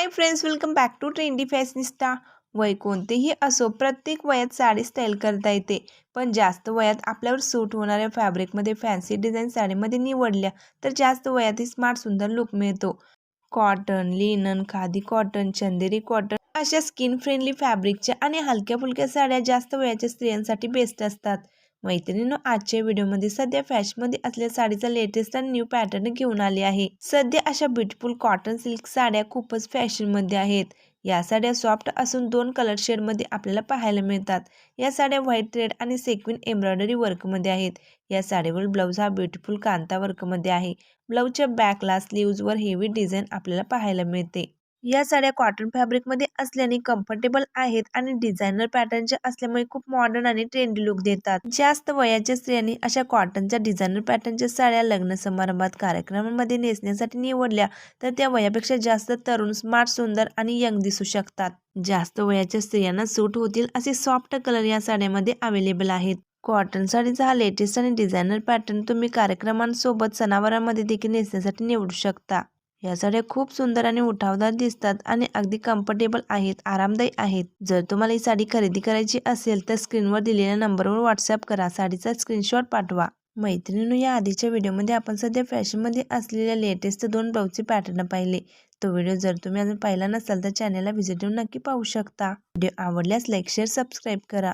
Hi friends welcome back to trendy fashionista वय कोणतेही असो प्रत्येक वयात साडी स्टाईल करता येते. पण जास्त वयात आपल्यावर सूट होणाऱ्या फॅब्रिकमध्ये फॅन्सी डिझाईन साडीमध्ये निवडल्या तर जास्त वयातही स्मार्ट सुंदर लुक मिळतो. Cotton linen khadi cotton Chanderi cotton अशा स्किन फ्रेंडली फॅब्रिकच्या आणि हलक्या फुलक्या साड्या जास्त वयाच्या स्त्रियांसाठी बेस्ट असतात. मैत्रिणींनो आजच्या व्हिडिओमध्ये सध्या फॅशनमध्ये असलेल्या साडीचा लेटेस्ट आणि न्यू पॅटर्न घेऊन आले आहे. सध्या अशा ब्युटिफुल कॉटन सिल्क साड्या खूपच फॅशनमध्ये आहेत. या साड्या सॉफ्ट असून दोन कलर शेडमध्ये आपल्याला पाहायला मिळतात. या साड्या व्हाईट रेड आणि सेक्विन एम्ब्रॉयडरी वर्कमध्ये आहेत. या साडीवर ब्लाऊज हा ब्युटिफुल कांता वर्कमध्ये आहे. ब्लाऊजच्या बॅकला स्लीव्जवर हेवी डिझाईन आपल्याला पाहायला मिळते. या साड्या कॉटन फॅब्रिकमध्ये असल्याने कम्फर्टेबल आहेत आणि डिझायनर पॅटर्नच्या असल्यामुळे खूप मॉडर्न आणि ट्रेंडी लुक देतात. जास्त वयाच्या स्त्रियांनी अशा कॉटनच्या डिझायनर पॅटर्नच्या साड्या लग्न समारंभात कार्यक्रमांमध्ये नेसण्यासाठी निवडल्या तर त्या वयापेक्षा जास्त तरुण स्मार्ट सुंदर आणि यंग दिसू शकतात. जास्त वयाच्या स्त्रियांना सूट होतील असे सॉफ्ट कलर या साड्यामध्ये अवेलेबल आहेत. कॉटन साडीचा हा लेटेस्ट आणि डिझायनर पॅटर्न तुम्ही कार्यक्रमांसोबत सणावारामध्ये देखील नेसण्यासाठी निवडू शकता. या साड्या खूप सुंदर आणि उठावदार दिसतात आणि अगदी कम्फर्टेबल आहेत आरामदायी आहेत. जर तुम्हाला ही साडी खरेदी करायची असेल तर स्क्रीनवर दिलेल्या नंबरवर व्हॉट्सअप करा. साडीचा स्क्रीनशॉट पाठवा. मैत्रिणींनो या आधीच्या व्हिडिओमध्ये आपण सध्या फॅशनमध्ये असलेल्या लेटेस्ट दोन ब्लाऊजचे पॅटर्न पाहिले. तो व्हिडिओ जर तुम्ही अजून पाहिला नसाल तर चॅनलला व्हिजिट देऊन नक्की पाहू शकता. व्हिडिओ आवडल्यास लाईक शेअर सबस्क्राईब करा.